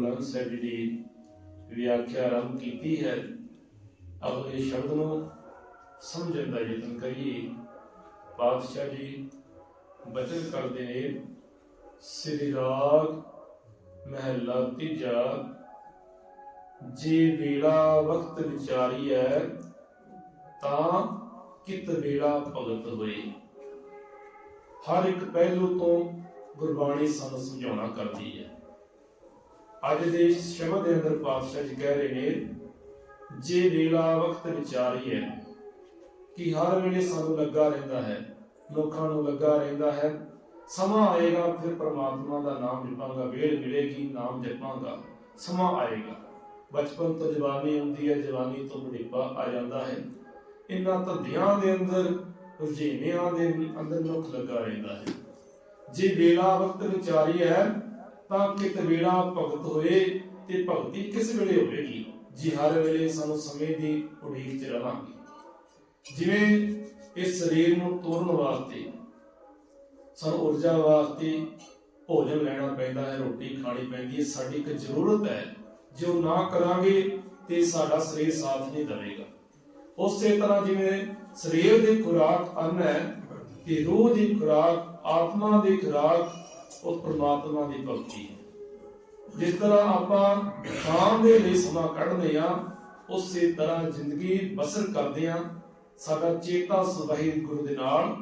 ਗੁਰੂ ਗ੍ਰੰਥ ਸਾਹਿਬ ਜੀ ਦੀ ਵਿਆਖਿਆ ਆਰੰਭ ਕੀਤੀ ਹੈ ਅਗਲੇ ਸ਼ਬਦ ਨੂੰ ਸਮਝਣ ਦਾ ਯਤਨ ਕਰੀਏ। ਪਾਤਸ਼ਾਹ ਜੀ ਬਚਨ ਕਰਦੇ ਨੇ, ਸ੍ਰੀ ਰਾਗ ਮਹਿਲਾ ਤੀਜਾ, ਜੇ ਵੇਲਾ ਵਕਤ ਵਿਚਾਰੀਐ, ਤਾਂ ਕਿਤ ਵੇਲਾ ਭਗਤ ਹੋਏ? ਹਰ ਇੱਕ ਪਹਿਲੂ ਤੋਂ ਗੁਰਬਾਣੀ ਸਾਨੂੰ ਸਮਝਾਉਣਾ ਕਰਦੀ ਹੈ। ਅੱਜ ਦੇ ਇਸ ਸ਼ਬਦ ਦੇ ਅੰਦਰ ਪਾਤਸ਼ਾਹ ਜੀ ਕਹਿ ਰਹੇ ਨੇ, ਜੇ ਵੇਲਾ ਵਕਤ ਵਿਚਾਰੀ ਹੈ ਕਿ ਹਰ ਵੇਲੇ ਸਾਨੂੰ ਲੱਗਾ ਰਹਿੰਦਾ ਹੈ ਲੋਕਾਂ ਨੂੰ ਲੱਗਾ ਰਹਿੰਦਾ ਹੈ, ਸਮਾਂ ਆਏਗਾ ਫਿਰ ਪ੍ਰਮਾਤਮਾ ਦਾ ਨਾਮ ਜਪਾਂਗਾ, ਵੇਲ ਮਿਲੇਗੀ, ਨਾਮ ਜਪਾਂਗਾ, ਸਮਾਂ ਆਏਗਾ। ਬਚਪਨ ਤੋਂ ਜਵਾਨੀ ਹੁੰਦੀ ਹੈ, ਜਵਾਨੀ ਤੋਂ ਬੁਢੇਪਾ ਆ ਜਾਂਦਾ ਹੈ। ਇਨ੍ਹਾਂ ਧੰਦਿਆਂ ਦੇ ਅੰਦਰ, ਰੁਝੇਵਿਆਂ ਦੇ ਅੰਦਰ ਮਨੁੱਖ ਲੱਗਾ ਰਹਿੰਦਾ ਹੈ। ਜੇ ਵੇਲਾ ਵਕਤ ਵਿਚਾਰੀ ਹੈ ਤਾਂ ਕਿਤ ਵੇਲਾ ਭਗਤ ਹੋਏ ਤੇ ਭਗਤੀ ਕਿਸ ਵੇਲੇ ਹੋਵੇਗੀ? ਜੀ ਹਰ ਵੇਲੇ ਸਾਨੂੰ ਸਮੇਂ ਦੀ ਉਡੀਕ 'ਚ ਰਵਾਂਗੇ। ਜਿਵੇਂ ਇਸ ਸਰੀਰ ਨੂੰ ਤੋਰਨ ਵਾਸਤੇ, ਸਾਨੂੰ ਊਰਜਾ ਵਾਸਤੇ ਭੋਜਨ ਲੈਣਾ ਪੈਂਦਾ ਹੈ, ਰੋਟੀ ਖਾਣੀ ਪੈਂਦੀ ਹੈ, ਸਾਡੀ ਇੱਕ ਜ਼ਰੂਰਤ ਹੈ। ਜੋ ਨਾ ਕਰਾਂਗੇ ਤੇ ਸਾਡਾ ਸਰੀਰ ਸਾਥ ਨਹੀਂ ਦੇਵੇਗਾ। ਉਸੇ ਤਰ੍ਹਾਂ ਜਿਵੇਂ ਸਰੀਰ ਦੀ ਖੁਰਾਕ ਅੰਨ ਹੈ, ਤੇ ਰੂਹ ਦੀ ਖੁਰਾਕ, ਆਤਮਾ ਦੀ ਖੁਰਾਕ ਉਹ ਪ੍ਰਮਾਤਮਾ ਦੀ ਭਗਤੀ ਹੈ। ਜਿਸ ਤਰ੍ਹਾਂ ਆਪਾਂ ਖਾਣ ਦੇ ਲਈ ਸਮਾਂ ਕੱਢਦੇ ਆ ਉਸੇ ਤਰ੍ਹਾਂ ਜ਼ਿੰਦਗੀ ਬਸਰ ਕਰਦੇ ਆ ਸਾਡਾ ਚੇਤਾ ਸੁਭਾਈ ਗੁਰੂ ਦੇ ਨਾਲ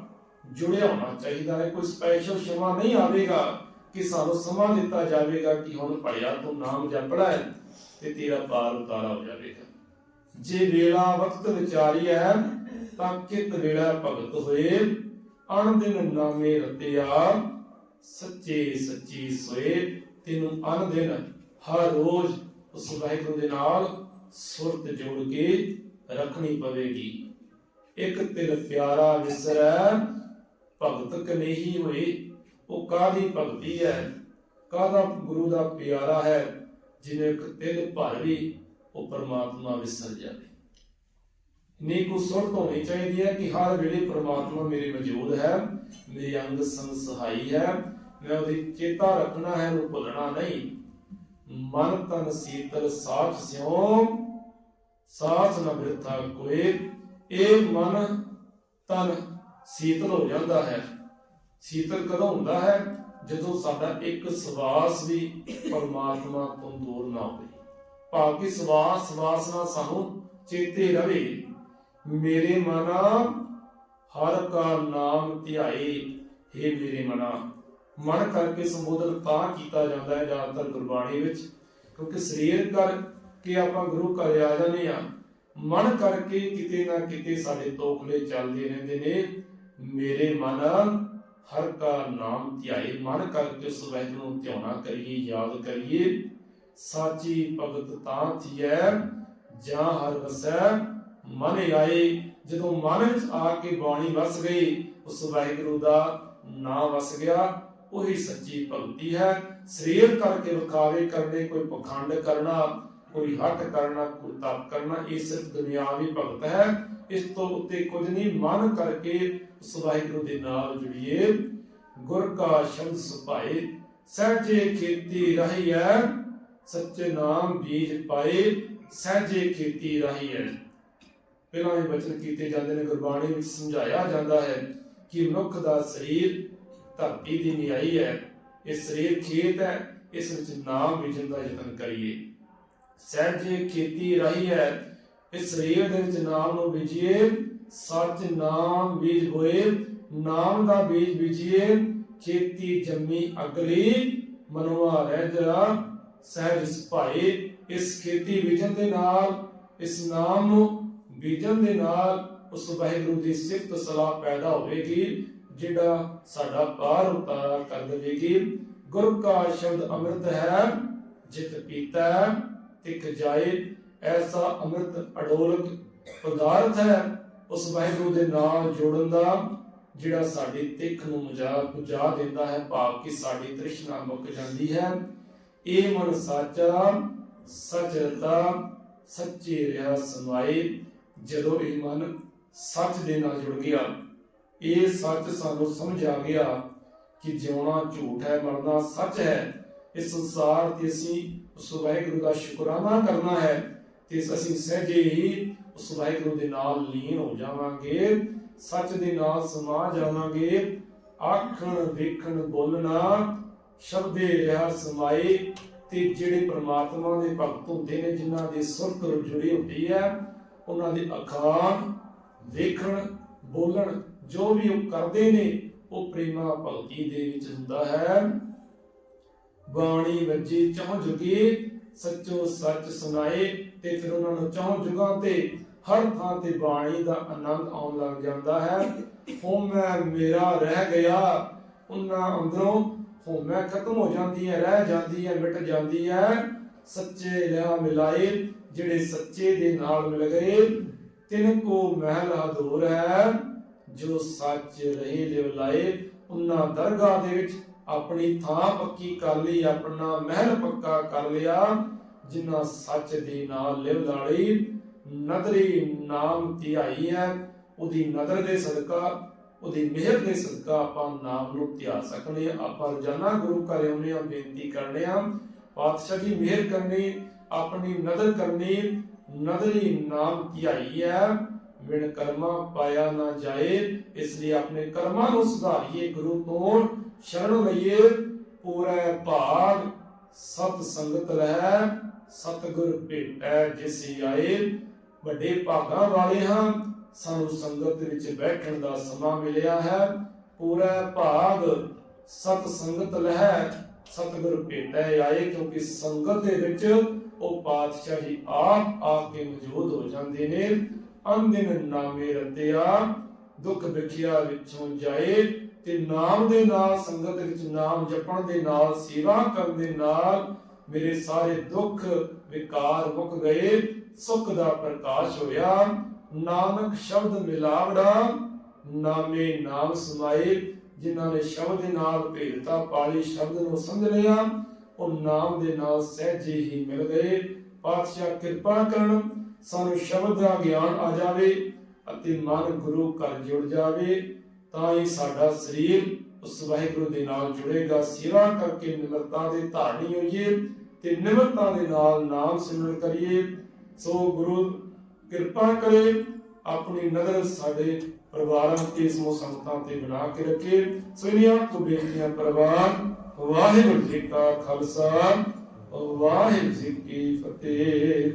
ਜੁੜਿਆ ਹੋਣਾ ਚਾਹੀਦਾ ਹੈ। ਕੋਈ ਸਪੈਸ਼ਲ ਸਮਾਂ ਨਹੀਂ ਆਵੇਗਾ ਕਿ ਸਾਨੂੰ ਸਮਾਂ ਦਿੱਤਾ ਜਾਵੇਗਾ ਕਿ ਹੁਣ ਭੜਿਆ ਤੂੰ ਨਾਮ ਜਪੜਾ ਹੈ ਤੇ ਤੇਰਾ ਪਾਰ ਉਤਾਰਾ ਹੋ ਜਾਵੇਗਾ। ਜੇ ਵੇਲਾ ਵਕਤ ਵਿਚਾਰੀ ਹੈ ਤਾਂ ਕਿਤ ਵੇਲਾ ਭਗਤ ਹੋਏ। ਅਣ ਦਿਨ ਨਾਮੇ ਰਤਿਆ ਸੱਚੇ ਸੱਚੀ ਸੋਏ, ਤੈਨੂੰ ਅਣ ਦਿਨ, ਹਰ ਰੋਜ਼ ਉਸ ਵਾਹਿਗੁਰੂ ਦੇ ਨਾਲ ਸੁਰਤ ਜੋੜ ਕੇ ਰੱਖਣੀ ਪਵੇਗੀ। ਇੱਕ ਤਿਲ ਪਿਆਰਾ ਵਿਸਰੈ, ਭਗਤ ਕਨੇਹੀ ਹੋਏ, ਉਹ ਕਾਦੀ ਭਗਤੀ ਹੈ? ਕਾਦਾ ਗੁਰੂ ਦਾ ਪਿਆਰਾ ਹੈ ਜਿਨੇ ਇੱਕ ਤਿਲ ਭਰ ਵੀ ਉਹ ਪਰਮਾਤਮਾ ਵਿਸਰ ਜਾਵੇ? ਨੀ ਕੋ ਸੁਰਤ ਹੋਣੀ ਚਾਹੀਦੀ ਹੈ ਕਿ ਹਰ ਵੇਲੇ ਪ੍ਰਮਾਤਮਾ ਮੇਰੇ ਮੌਜੂਦ ਹੈ, ਮੇਰੇ ਅੰਗ ਸੰਗ ਹੈ, ਮੈਂ ਉਹਦੀ ਚੇਤਾ ਰੱਖਣਾ ਹੈ ਉਹ ਭੁੱਲਣਾ ਨਹੀਂ। ਮਨ ਤਨ ਸੀਤਲ ਸਾਚ ਸਿਉ, ਸਾਚ ਨ ਬਿਰਥਾ ਕੋਏ ਇਹ ਮਨ ਤਨ ਸੀਤਲ ਹੋ ਜਾਂਦਾ ਹੈ। ਸੀਤਲ ਕਦੋਂ ਹੁੰਦਾ ਹੈ? ਜਦੋਂ ਸਾਡਾ ਇੱਕ ਸਵਾਸ ਵੀ ਪਰਮਾਤਮਾ ਤੋਂ ਦੂਰ ਨਾ ਹੋਵੇ। ਭਾਵ ਕਿ ਸਵਾਸ ਸਵਾਸ ਨਾਲ ਸਾਨੂੰ ਚੇਤੇ ਰਵੇ। ਮੇਰੇ ਮਨਾ ਹਰ ਕਾ ਨਾਮ ਧਿਆਏ हे ਮੇਰੇ ਮਨਾ। ਮਨ ਕਰਕੇ ਸੰਬੋਧਨ ਤਾਂ ਕੀਤਾ ਜਾਂਦਾ ਹੈ ਜ਼ਿਆਦਾਤਰ ਗੁਰਬਾਣੀ ਵਿੱਚ, ਕਿਉਂਕਿ ਸਰੀਰ ਕਰਕੇ ਆਪਾਂ ਗੁਰੂ ਘਰ ਆ ਜਾਂਦੇ ਆ ਮਨ ਕਰਕੇ ਕਿਤੇ ਨਾ ਕਿਤੇ ਸਾਡੇ ਤੋਖਲੇ ਚੱਲਦੇ ਰਹਿੰਦੇ ਨੇ। ਮੇਰੇ ਮਨ ਹਰ ਕਾ ਨਾਮ ਧਿਆਏ, ਮਨ ਕਰਕੇ ਉਸ ਨੂੰ ਧਿਆਉਣਾ ਕਰੀਏ, ਯਾਦ ਕਰੀਏ। ਸਾਚੀ ਭਗਤ ਤਾਂ ਥੀਐ ਜਾਂ ਹਰ ਵਸੈ ਮਨ ਆਏ, ਜਦੋਂ ਮਨ ਵਿੱਚ ਆ ਕੇ ਬਾਣੀ ਵਸ ਗਈ, ਉਸ ਵਾਹਿਗੁਰੂ ਦਾ ਨਾਮ ਵਸ ਗਿਆ। ਉਹੀ ਸੱਚੀ ਭਗਤੀ ਹੈ। ਸਰੀਰ ਕਰਕੇ ਵਿਖਾਵੇ ਕਰਨੇ ਕੋਈ ਪਖੰਡ ਕਰਨਾ, ਕੋਈ ਹੱਟ ਕਰਨਾ, ਕੋਈ ਤਪ ਕਰਨਾ, ਇਹ ਸਿਰਫ ਦੁਨਿਆਵੀ ਭਗਤ ਹੈ। ਇਸ ਤੋਂ ਉੱਤੇ ਕੁਝ ਨਹੀਂ, ਮਨ ਕਰਕੇ ਉਸ ਵਾਹਿਗੁਰੂ ਦੇ ਨਾਲ ਜੁੜੀਏ। ਗੁਰ ਕਾ ਸ਼ਬਦ ਸੁਭਾਏ, ਸਹਜੇ ਖੇਤੀ ਰਹੀ ਹੈ ਸੱਚੇ ਨਾਮ ਬੀਜ ਪਾਏ, ਸਹਜੇ ਖੇਤੀ ਰਹੀ ਹੈ ਪਹਿਲਾਂ ਇਹ ਬਚਨ ਕੀਤੇ ਜਾਂਦੇ ਨੇ, ਗੁਰਬਾਣੀ ਵਿੱਚ ਸਮਝਾਇਆ ਜਾਂਦਾ ਹੈ ਕਿ ਮਨੁੱਖ ਦਾ ਸਰੀਰ ਧਰਤੀ ਦੀ ਨਿਆਈ ਹੈ। ਇਹ ਸਰੀਰ ਖੇਤ ਹੈ, ਇਸ ਵਿੱਚ ਨਾਮ ਬੀਜਣ ਦਾ ਯਤਨ ਕਰੀਏ। ਸਹਿਜੇ ਖੇਤੀ ਰਹੀ ਹੈ, ਇਸ ਸਰੀਰ ਦੇ ਵਿੱਚ ਨਾਮ ਨੂੰ ਬੀਜੀਏ, ਸੱਚ ਨਾਮ ਬੀਜ ਹੋਏ, ਨਾਮ ਦਾ ਬੀਜ ਬੀਜੀਏ, ਖੇਤੀ ਜੰਮੀ ਅਗਲੀ ਮਨਵਾ ਰਹਿ ਜਰਾ, ਸਹਿਜ ਸੁਭਾਏ ਇਸ ਖੇਤੀ ਬੀਜਣ ਦੇ ਨਾਲ ਇਸ ਨਾਮ ਨੂੰ ਬੀਜਣ ਦੇ ਨਾਲ ਉਸ ਵਾਹਿਗੁਰੂ ਦੀ ਸਿਫਤ ਸਲਾਹ ਪੈਦਾ ਹੋਵੇਗੀ, ਜਿਹੜਾ ਸਾਡਾ ਪਾਰ ਉਤਾਰਾ ਕਰ ਦੇਵੇਗੀ। ਗੁਰ ਕਾ ਸ਼ਬਦ ਅੰਮ੍ਰਿਤ ਹੈ, ਜਿਤ ਪੀਤਾ ਤਿਕ ਜਾਏ, ਐਸਾ ਅੰਮ੍ਰਿਤ ਅਡੋਲਕ ਪਦਾਰਥ ਹੈ, ਉਸ ਵਾਹਿਗੁਰੂ ਦੇ ਨਾਲ ਜੋੜਨ ਦਾ, ਜਿਹੜਾ ਸਾਡੀ ਤਿੱਖ ਨੂੰ ਮੁਜਾ ਪੁਜਾ ਦਿੰਦਾ ਹੈ, ਭਾਵ ਕਿ ਸਾਡੀ ਤ੍ਰਿਸ਼ਨਾ ਮੁੱਕ ਜਾਂਦੀ ਹੈ। ਇਹ ਮਨ ਸਾਚਾ ਸਚਰਤਾ ਸੱਚੇ ਰਿਹਾ ਸਮਾਏ। ਜਦੋਂ ਇਹ ਮਨ ਸੱਚ ਦੇ ਨਾਲ ਜੁੜ ਗਿਆ, ਇਹ ਸੱਚ ਸਾਨੂੰ ਸਮਝ ਆ ਗਿਆ ਕਿ ਜਿਉਣਾ ਝੂਠ ਹੈ, ਮਰਨਾ ਸੱਚ ਹੈ। ਇਸ ਸੰਸਾਰ ਤੇ ਅਸੀਂ ਉਸ ਵਾਹਿਗੁਰੂ ਦਾ ਸ਼ੁਕਰਾਨਾ ਕਰਨਾ ਹੈ ਤੇ ਅਸੀਂ ਸਹਿਜੇ ਹੀ ਉਸ ਵਾਹਿਗੁਰੂ ਦੇ ਨਾਲ ਲੀਨ ਹੋ ਜਾਵਾਂਗੇ, ਸੱਚ ਦੇ ਨਾਲ ਸਮਾ ਜਾਵਾਂਗੇ। ਆਖਣ, ਵੇਖਣ, ਬੋਲਣਾ, ਸ਼ਬਦੇ ਰਿਹਾ ਸਮਾਏ ਤੇ ਜਿਹੜੇ ਪ੍ਰਮਾਤਮਾ ਦੇ ਭਗਤ ਹੁੰਦੇ ਨੇ, ਜਿਨ੍ਹਾਂ ਦੇ ਸੁਰਤ ਜੁੜੀ ਹੁੰਦੀ ਹੈ ਉਹਨਾਂ ਦੇ ਅਖਾਣ, ਵੇਖਣ, ਬੋਲਣ, ਜੋ ਵੀ ਉਹ ਕਰਦੇ ਨੇ, ਉਹ ਪ੍ਰੇਮਾ ਭਗਤੀ ਦੇ ਵਿੱਚ ਹੁੰਦਾ ਹੈ। ਬਾਣੀ ਵੱਜੀ ਚੌਂ ਜੁਗੀ, ਸੱਚੋ ਸੱਚ ਸੁਣਾਏ ਤੇ ਫਿਰ ਉਹਨਾਂ ਨੂੰ ਚੌਂ ਜੁਗਾਂ ਤੇ ਹਰ ਥਾਂ ਤੇ ਬਾਣੀ ਦਾ ਆਨੰਦ ਆਉਣ ਲੱਗ ਜਾਂਦਾ ਹੈ। ਹੋਮੈ ਮੇਰਾ ਰਹਿ ਗਿਆ, ਉਹਨਾਂ ਅੰਦਰੋਂ ਮੈਂ ਖਤਮ ਹੋ ਜਾਂਦੀ ਹੈ, ਰਹਿ ਜਾਂਦੀ ਹੈ, ਮਿਟ ਜਾਂਦੀ ਹੈ। ਸੱਚੇ ਲਿਆ ਮਿਲਾਏ ਜਿਹੜੇ ਸੱਚੇ ਦੇ ਨਾਲ ਮਿਲ ਗਏ, ਤਿਨ ਕੋ ਮਹਿਲ ਹਦੂਰ ਹੈ। ਜੋ ਸੱਚ ਰਹੇ ਲਿਵ ਲਾਏ, ਉਹਨਾਂ ਦਰਗਾਹ ਦੇ ਵਿੱਚ ਆਪਣੀ ਥਾਂ ਪੱਕੀ ਕਰ ਲਈ, ਆਪਣਾ ਮਹਿਲ ਪੱਕਾ ਕਰ ਲਿਆ। ਜਿਨ੍ਹਾਂ ਸੱਚ ਦੇ ਨਾਲ ਲਿਵ ਲਾੜੀ ਨਦਰੀ ਨਾਮ ਧਿਆਈ ਹੈ। ਉਹਦੀ ਨਦਰ ਦੇ ਸਦਕਾ, ਉਹਦੀ ਮਿਹਰ ਦੇ ਸਦਕਾ ਆਪਾਂ ਨਾਮ ਨੂੰ ਧਿਆ ਸਕਨੇ ਆਪਾਂ ਰੋਜ਼ਾਨਾ ਗੁਰੂ ਘਰ ਆਉਂਦੇ ਆ ਬੇਨਤੀ ਕਰਨੇ ਆ ਪਾਤਸ਼ਾਹ ਜੀ ਮਿਹਰ ਕਰਨੀ ਆਪਣੀ ਨਦਰ ਕਰਨੀ, ਨਦਰੀ ਨਾਮ ਧਿਆਈ ਹੈ? ਵਿਣ ਕਰਮਾ ਪਾਇਆ ਨਾ ਜਾਏ, ਇਸ ਲਈ ਆਪਣੇ ਕਰਮਾਂ ਨੂੰ ਸੁਧਾਰੀਏ, ਗੁਰੂ ਤੋਂ ਸ਼ਰਨ ਲਈਏ। ਪੂਰਾ ਭਾਗ ਸਤ ਸੰਗਤ ਰਹਿ ਸਤਿਗੁਰ ਭੇਟੈ ਜਿਸ ਆਏ। ਵੱਡੇ ਭਾਗਾਂ ਵਾਲੇ ਹਾਂ, ਸਾਨੂੰ ਸੰਗਤ ਵਿੱਚ ਬੈਠਣ ਦਾ ਸਮਾਂ ਮਿਲਿਆ ਹੈ। ਪੂਰਾ ਭਾਗ ਸਤ ਸੰਗਤ ਲਹਿ ਸਤਿਗੁਰ ਭੇਟੈ ਆਏ, ਕਿਉਂਕਿ ਸੰਗਤ ਦੇ ਵਿੱਚ ਉਹ ਪਾਤਸ਼ਾਹ ਜੀ ਆਪ ਆ ਕੇ ਮੌਜੂਦ ਹੋ ਜਾਂਦੇ ਨੇ। ਅੰਦਿਨ ਨਾਮੇ ਰਤਿਆ ਦੁੱਖ ਵਿਖਿਆ ਵਿੱਚੋਂ ਜਾਏ ਤੇ ਨਾਮ ਦੇ ਨਾਲ, ਸੰਗਤ ਵਿੱਚ ਨਾਮ ਜਪਣ ਦੇ ਨਾਲ, ਸੇਵਾ ਕਰਨ ਦੇ ਨਾਲ ਮੇਰੇ ਸਾਰੇ ਦੁੱਖ ਵਿਕਾਰ ਮੁੱਕ ਗਏ, ਸੁਖ ਦਾ ਪ੍ਰਕਾਸ਼ ਹੋਇਆ। ਨਾਨਕ ਸ਼ਬਦ ਮਿਲਾਵੜਾ, ਨਾਮੇ ਨਾਮ ਸਮਾਏ, ਜਿਨ੍ਹਾਂ ਨੇ ਸ਼ਬਦ ਦੇ ਨਾਲ ਭੇਦਤਾ, ਪਾਲੀ ਸ਼ਬਦ ਨੂੰ ਸਮਝ ਲਿਆ। ਉਹ ਨਾਮ ਦੇ ਨਾਲ ਸਹਿਜੇ ਹੀ ਮਿਲ ਪਾਤਸ਼ਾਹ ਕਿਰਪਾ ਕਰਨ, ਸਾਨੂੰ ਸ਼ਬਦ ਦਾ ਗਿਆਨ ਆ ਜਾਵੇ ਅਤੇ ਮਨ ਗੁਰੂ ਘਰ ਜੁੜ ਜਾਵੇ, ਤਾਂ ਹੀ ਸਾਡਾ ਸਰੀਰ ਉਸ ਵਾਹਿਗੁਰੂ ਦੇ ਨਾਲ ਜੁੜੇਗਾ। ਸੇਵਾ ਕਰਕੇ ਨਿਮਰਤਾ ਦੇ ਧਾਰਨੀ ਹੋਈਏ ਤੇ ਨਿਮਰਤਾ ਦੇ ਨਾਲ ਨਾਮ ਸਿਮਰਨ ਕਰੀਏ। ਸੋ ਗੁਰੂ ਕਿਰਪਾ ਕਰੇ ਆਪਣੀ ਨਜ਼ਰ ਸਾਡੇ ਪਰਿਵਾਰਾਂ ਤੇ ਸਮੂਹ ਸੰਗਤਾਂ ਤੇ ਬਣਾ ਕੇ ਰੱਖੇ। ਸੁਨੀਆਂ ਕੋ ਬੇਨਤੀਆਂ ਪਰਿਵਾਰ ਵਾਹਿਗੁਰੂ ਜੀ ਕਾ ਖਾਲਸਾ। ਵਾਹਿਗੁਰੂ ਜੀ ਕੀ ਫਤਿਹ।